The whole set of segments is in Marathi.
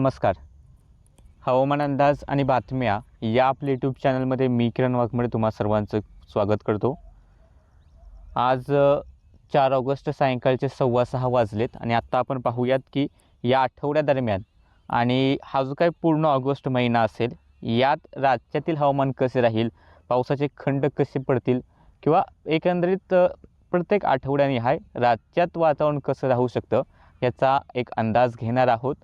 नमस्कार. हवामान अंदाज आणि बातम्या या आपल्या यूट्यूब चॅनलमध्ये मी किरण वाघमडे तुम्हा सर्वांचं स्वागत करतो. आज चार ऑगस्ट सायंकाळचे सव्वा सहा वाजलेत आणि आत्ता आपण पाहूयात की या आठवड्यादरम्यान आणि हा जो काही पूर्ण ऑगस्ट महिना असेल यात राज्यातील हवामान कसे राहील पावसाचे खंड कसे पडतील किंवा एकंदरीत प्रत्येक आठवड्याने हाय राज्यात वातावरण कसं राहू शकतं याचा एक अंदाज घेणार आहोत.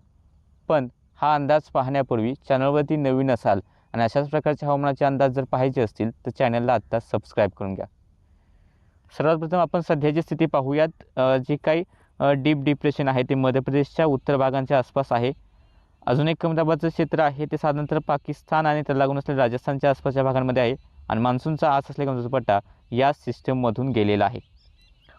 पण हा अंदाज पाहण्यापूर्वी चॅनलवरती नवीन असाल आणि अशाच प्रकारचे हवामानाचे अंदाज जर पाहायचे असतील तर चॅनलला आत्ता सबस्क्राईब करून घ्या. सर्वात प्रथम आपण सध्याची स्थिती पाहूयात. जी जे काही डीप डिप्रेशन आहे ते मध्य प्रदेशच्या उत्तर भागांच्या आसपास आहे. अजून एक कमी दाबाचं क्षेत्र आहे ते साधारणतः पाकिस्तान आणि त्याला लागून असलेल्या राजस्थानच्या आसपासच्या भागांमध्ये आहे आणि मान्सूनचा आस असलेला पट्टा या सिस्टममधून गेलेला आहे.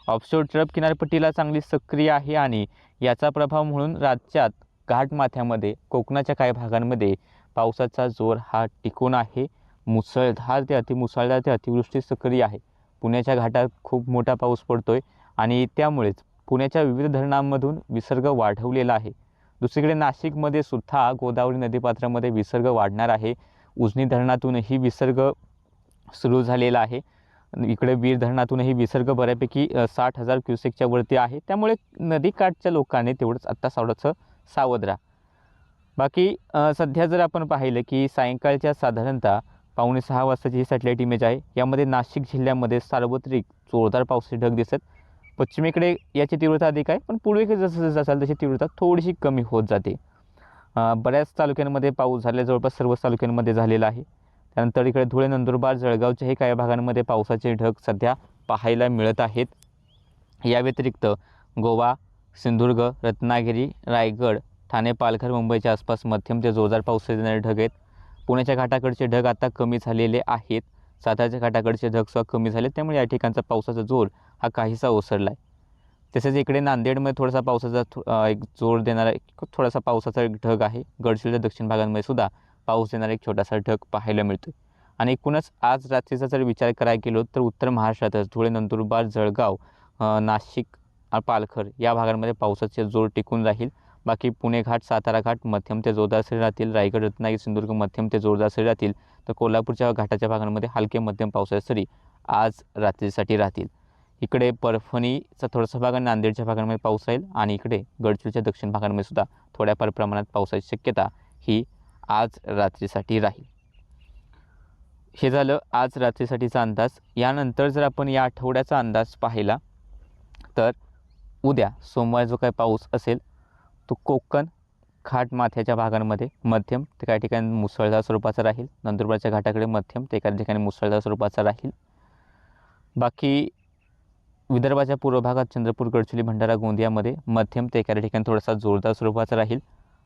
ऑफशोर ट्रप किनारपट्टीला चांगली सक्रिय आहे आणि याचा प्रभाव म्हणून राज्यात घाटमाथ्यामध्ये कोकणाच्या काही भागांमध्ये पावसाचा जोर हा टिकून आहे. मुसळधार ते अतिमुसळधार ते अतिवृष्टी सक्रिय आहे. पुण्याच्या घाटात खूप मोठा पाऊस पडतो आहे आणि त्यामुळेच पुण्याच्या विविध धरणांमधून विसर्ग वाढवलेला आहे. दुसरीकडे नाशिकमध्ये सुद्धा गोदावरी नदीपात्रामध्ये विसर्ग वाढणार आहे. उजनी धरणातूनही विसर्ग सुरू झालेला आहे. इकडे वीर धरणातूनही विसर्ग बऱ्यापैकी साठ हजार क्युसेकच्या वरती आहे. त्यामुळे नदीकाठच्या लोकांनी तेवढंच आत्ता थोडंसं सावध राहा बाकी सध्या जर आपण पाहिलं की सायंकाळच्या साधारणतः पावणे सहा वाजताची ही सॅटेलाईट इमेज आहे. यामध्ये नाशिक जिल्ह्यामध्ये सार्वत्रिक जोरदार पावसाचे ढग दिसत. पश्चिमेकडे याची तीव्रता अधिक आहे पण पूर्वेकडे जसं जसं असाल तशी तीव्रता थोडीशी कमी होत जाते. बऱ्याच तालुक्यांमध्ये पाऊस झाल्या जवळपास सर्वच तालुक्यांमध्ये झालेला आहे. त्यानंतर इकडे धुळे नंदुरबार जळगावच्याही काही भागांमध्ये पावसाचे ढग सध्या पाहायला मिळत आहेत. या व्यतिरिक्त गोवा सिंधुदुर्ग रत्नागिरी रायगड ठाणे पालघर मुंबईच्या आसपास मध्यम ते जोरदार पाऊस देणारे ढग आहेत पुण्याच्या घाटाकडचे ढग आता कमी झालेले आहेत. सातारच्या घाटाकडचे ढग सुद्धा कमी झाले त्यामुळे या ठिकाणचा पावसाचा जोर हा काहीसा ओसरला आहे तसेच इकडे नांदेडमध्ये थोडासा पावसाचा थो- एक जोर देणारा एक थोडासा पावसाचा एक ढग आहे. गडचिरोलीच्या दक्षिण भागांमध्ये सुद्धा पाऊस देणारा एक छोटासा ढग पाहायला मिळतो आणि एकूणच आज रात्रीचा जर विचार करायला गेलो तर उत्तर महाराष्ट्रातच धुळे नंदुरबार जळगाव नाशिक पालघर या भागांमध्ये पावसाचे जोर टिकून राहील. बाकी पुणे घाट सातारा घाट मध्यम ते जोरदार सरी राहतील रायगड रत्नागिरी सिंधुदुर्ग मध्यम ते जोरदार सरी राहतील तर कोल्हापूरच्या घाटाच्या भागांमध्ये हलके मध्यम पावसाच्या सरी आज रात्रीसाठी राहतील. इकडे परभणीचा थोडासा भाग आणि नांदेडच्या भागांमध्ये पाऊस राहील आणि इकडे गडचिरोलीच्या दक्षिण भागांमध्ये सुद्धा थोड्याफार प्रमाणात पावसाची शक्यता ही आज रात्रीसाठी राहील. हे झालं आज रात्रीसाठीचा अंदाज. यानंतर जर आपण या आठवड्याचा अंदाज पाहिला तर उद्या सोमवार जो काही पाऊस असेल तो कोकण घाट माथ्याच्या भागांमध्ये मध्यम ते काही ठिकाणी मुसळधार स्वरूपाचा राहील. नंदुरबारच्या घाटाकडे मध्यम ते काही ठिकाणी मुसळधार स्वरूपाचा राहील. बाकी विदर्भाच्या पूर्व भागात चंद्रपूर गडचिरोली भंडारा गोंदियामध्ये मध्यम ते एखाद्या ठिकाणी थोडासा जोरदार स्वरूपाचा राहील.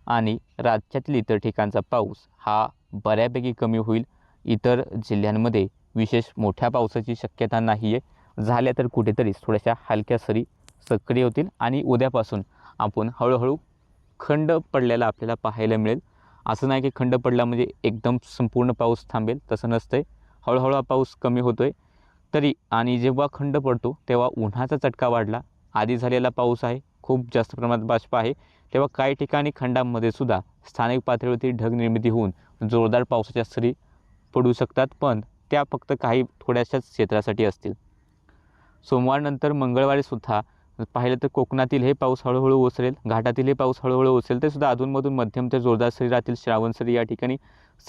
आणि राज्यातील इतर ठिकाणचा पाऊस हा बऱ्यापैकी कमी होईल. इतर जिल्ह्यांमध्ये विशेष मोठ्या पावसाची शक्यता नाही आहे झाल्या तर कुठेतरी थोड्याशा हलक्या सरी सक्रिय होतील आणि उद्यापासून आपण हळूहळू खंड पडलेला आपल्याला पाहायला मिळेल. असं नाही की खंड पडला म्हणजे एकदम संपूर्ण पाऊस थांबेल तसं नसतं आहे हळूहळू पाऊस कमी होतो आहे तरी आणि जेव्हा खंड पडतो तेव्हा उन्हाचा चटका वाढला. आधी झालेला पाऊस आहे खूप जास्त प्रमाणात बाष्प आहे. तेव्हा काही ठिकाणी खंडांमध्ये सुद्धा स्थानिक पातळीवरती ढग निर्मिती होऊन जोरदार पावसाच्या सरी पडू शकतात पण त्या फक्त काही थोड्याशाच क्षेत्रासाठी असतील. सोमवारनंतर मंगळवारीसुद्धा पाहिलं तर कोकणातील हे पाऊस हळूहळू ओसरेल घाटातील हे पाऊस हळूहळू ओसरेल ते सुद्धा अधूनमधून मध्यम ते जोरदार सरी राहतील श्रावण सरी या ठिकाणी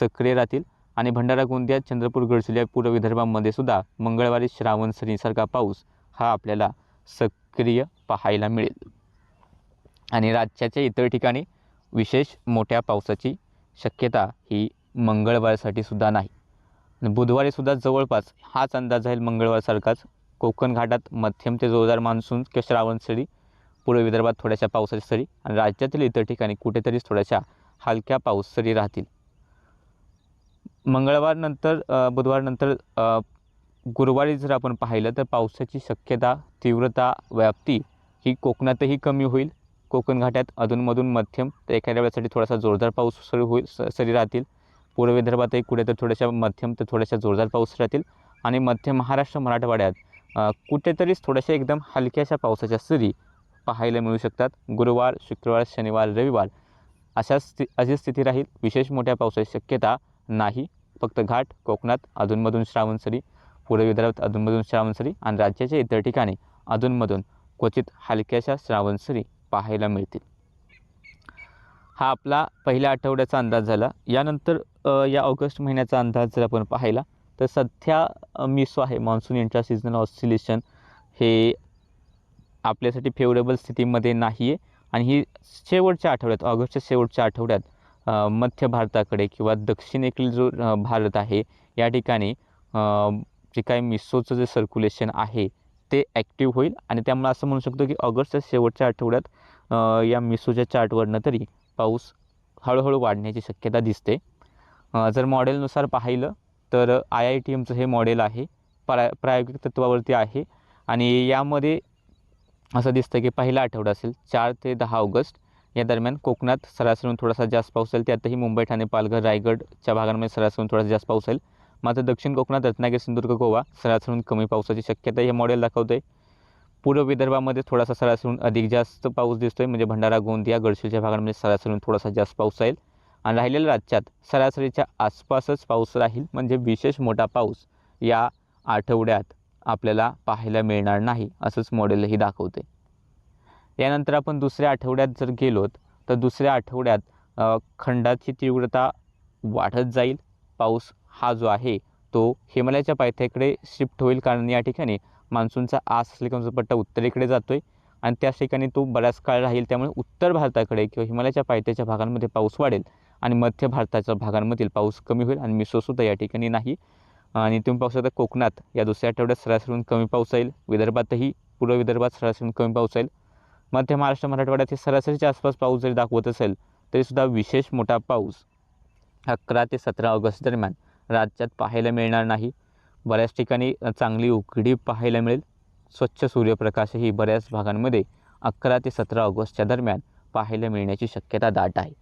सक्रिय राहतील. आणि भंडारा गोंदिया चंद्रपूर गडचिरोली या पूर्व विदर्भामध्ये सुद्धा मंगळवारी श्रावण सरीसारखा पाऊस हा आपल्याला सक्रिय पाहायला मिळेल. आणि राज्याच्या इतर ठिकाणी विशेष मोठ्या पावसाची शक्यता ही मंगळवारसाठी सुद्धा नाही. बुधवारीसुद्धा जवळपास हाच अंदाज राहील मंगळवारसारखाच. कोकण घाटात मध्यम ते जोरदार मान्सून किंवा श्रावण सरी पूर्व विदर्भात थोड्याशा पावसाच्या सरी आणि राज्यातील इतर ठिकाणी कुठेतरीच थोड्याशा हलक्या पाऊस सरी राहतील. मंगळवारनंतर बुधवारनंतर गुरुवारी जर आपण पाहिलं तर पावसाची शक्यता तीव्रता व्याप्ती ही कोकणातही कमी होईल. कोकण घाटात अधूनमधून मध्यम तर एखाद्या वेळेसाठी थोडासा जोरदार पाऊस सुरू होईल स सरी राहतील. पूर्व विदर्भातही कुठे तर थोड्याशा मध्यम तर थोड्याशा जोरदार पाऊस राहतील. आणि मध्य महाराष्ट्र मराठवाड्यात कुठेतरीच थोड्याशा एकदम हलक्याशा पावसाच्या सरी पाहायला मिळू शकतात. गुरुवार शुक्रवार शनिवार रविवार अशा स्थि अशी स्थिती राहील. विशेष मोठ्या पावसाची शक्यता नाही. फक्त घाट कोकणात अधूनमधून श्रावणसरी पूर्व विदर्भात अधूनमधून श्रावणसरी आणि राज्याच्या इतर ठिकाणी अधूनमधून क्वचित हलक्याशा श्रावणसरी पाहायला मिळतील. हा आपला पहिल्या आठवड्याचा अंदाज झाला. यानंतर या ऑगस्ट महिन्याचा अंदाज जर आपण पाहिला तर सध्या मिसो आहे मान्सून यांच्या सीझनल ऑसिलेशन हे आपल्यासाठी फेवरेबल स्थितीमध्ये नाही आहे आणि ही शेवटच्या आठवड्यात ऑगस्टच्या शेवटच्या आठवड्यात मध्य भारताकडे किंवा दक्षिणेकडील जो भारत आहे या ठिकाणी जे काही मिसोचं जे सर्क्युलेशन आहे ते ॲक्टिव्ह होईल. आणि त्यामुळे असं म्हणू शकतो की ऑगस्टच्या शेवटच्या आठवड्यात या मिसोच्या चार्टवरनं तरी पाऊस हळूहळू वाढण्याची शक्यता दिसते. जर मॉडेलनुसार पाहिलं तर आय आय टी एमचं हे मॉडेल आहे प्रा प्रायोगिक तत्वावरती आहे आणि यामध्ये असं दिसतं की पहिला आठवडा असेल चार ते दहा ऑगस्ट. या दरम्यान कोकणात सरासरीहून थोडासा जास्त पाऊस येईल त्यातही मुंबई ठाणे पालघर रायगडच्या भागांमध्ये सरासरीहून थोडासा जास्त पाऊस येईल मात्र दक्षिण कोकणात रत्नागिरी सिंधुदुर्ग गोवा सरासरीहून कमी पावसाची शक्यता हे मॉडेल दाखवतं आहे पूर्व विदर्भामध्ये थोडासा सरासरीहून अधिक जास्त पाऊस दिसतोय म्हणजे भंडारा गोंदिया गडचिरोलीच्या भागांमध्ये सरासरीहून थोडासा जास्त पाऊस येईल आणि राहिलेल्या राज्यात सरासरीच्या आसपासच पाऊस राहील म्हणजे विशेष मोठा पाऊस या आठवड्यात आपल्याला पाहायला मिळणार नाही असंच मॉडेलही दाखवते. यानंतर आपण दुसऱ्या आठवड्यात जर गेलोत तर दुसऱ्या आठवड्यात खंडाची तीव्रता वाढत जाईल. पाऊस हा जो आहे तो हिमालयाच्या पायथ्याकडे शिफ्ट होईल कारण या ठिकाणी मान्सूनचा आस असलेला पट्टा उत्तरेकडे जातो आहे आणि त्याच ठिकाणी तो बराच काळ राहील त्यामुळे उत्तर भारताकडे किंवा हिमालयाच्या पायथ्याच्या भागांमध्ये पाऊस वाढेल. आणि मध्य भारताच्या भागांमधील पाऊस कमी होईल आणि मिसोसुद्धा या ठिकाणी नाही. आणि तुम्ही पाहू शकता कोकणात या दुसऱ्या आठवड्यात सरासरीहून कमी पाऊस येईल. विदर्भातही पूर्व विदर्भात सरासरीहून कमी पाऊस येईल. मध्य महाराष्ट्र मराठवाड्यात हे सरासरीच्या आसपास पाऊस जरी दाखवत असेल तरीसुद्धा विशेष मोठा पाऊस अकरा ते सतरा ऑगस्ट दरम्यान राज्यात पाहायला मिळणार नाही. बऱ्याच ठिकाणी चांगली उघडी पाहायला मिळेल. स्वच्छ सूर्यप्रकाशही बऱ्याच भागांमध्ये अकरा ते सतरा ऑगस्टच्या दरम्यान पाहायला मिळण्याची शक्यता दाट आहे.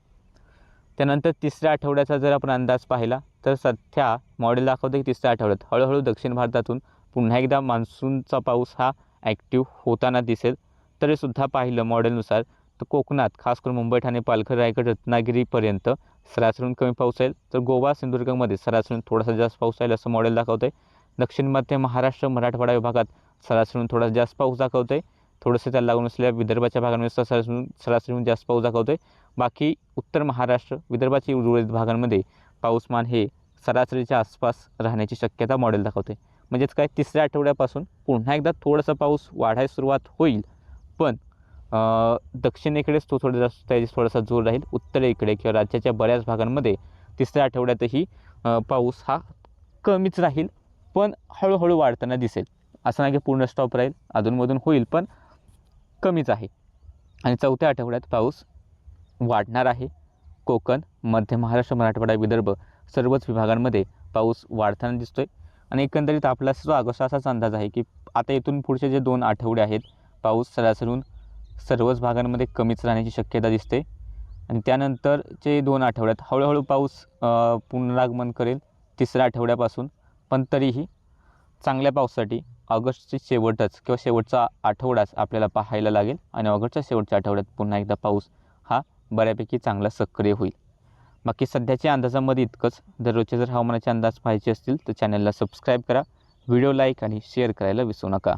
त्यानंतर तिसऱ्या आठवड्याचा जर आपण अंदाज पाहिला तर सध्या मॉडेल दाखवतं की तिसऱ्या आठवड्यात. हळूहळू दक्षिण भारतातून पुन्हा एकदा मान्सूनचा पाऊस हा ॲक्टिव्ह होताना दिसेल. तरीसुद्धा पाहिलं मॉडेलनुसार तर कोकणात खास करून मुंबई ठाणे पालघर रायगड रत्नागिरीपर्यंत सरासरीहून कमी पाऊस येईल. तर गोवा सिंधुदुर्गमध्ये सरासरीहून थोडासा जास्त पाऊस येईल असं मॉडेल दाखवतं आहे दक्षिण मध्य महाराष्ट्र मराठवाडा विभागात सरासरीहून थोडासा जास्त पाऊस दाखवतं आहे थोडंसं त्याला लागून असलेल्या विदर्भाच्या भागांमध्ये सरासरून सरासरीहून जास्त पाऊस दाखवतं आहे बाकी उत्तर महाराष्ट्र विदर्भाची उर्वरित भागांमध्ये पाऊसमान हे सरासरीच्या आसपास राहण्याची शक्यता मॉडेल दाखवते. म्हणजेच काय तिसऱ्या आठवड्यापासून पुन्हा एकदा थोडासा पाऊस वाढायला सुरुवात होईल. पण दक्षिणेकडेच तो थोडा जास्त त्याची थोडासा जोर राहील. उत्तरेकडे किंवा राज्याच्या बऱ्याच भागांमध्ये तिसऱ्या आठवड्यातही पाऊस हा कमीच राहील पण हळूहळू वाढताना दिसेल. असं नाही की पूर्ण स्टॉप राहील अधूनमधून होईल पण कमीच आहे. आणि चौथ्या आठवड्यात पाऊस वाढणार आहे. कोकण मध्य महाराष्ट्र मराठवाडा विदर्भ सर्वच विभागांमध्ये पाऊस वाढताना दिसतो आहे आणि एकंदरीत आपला जो ऑगस्ट असाच अंदाज आहे की आता इथून पुढचे जे दोन आठवडे आहेत पाऊस सरासरून सर्वच भागांमध्ये कमीच राहण्याची शक्यता दिसते. आणि त्यानंतरचे दोन आठवड्यात हळूहळू पाऊस पुनरागमन करेल तिसऱ्या आठवड्यापासून. पण तरीही चांगल्या पावसासाठी ऑगस्टची शेवटच किंवा शेवटचा आठवडाच आपल्याला पाहायला लागेल. आणि ऑगस्टच्या शेवटच्या आठवड्यात पुन्हा एकदा पाऊस हा बऱ्यापैकी चांगला सक्रिय होईल. बाकी सध्याच्या अंदाजामध्ये इतकंच. दररोजचे जर हवामानाचे अंदाज पाहायचे असतील तर चॅनलला सबस्क्राईब करा. व्हिडिओ लाईक आणि शेअर करायला विसरू नका.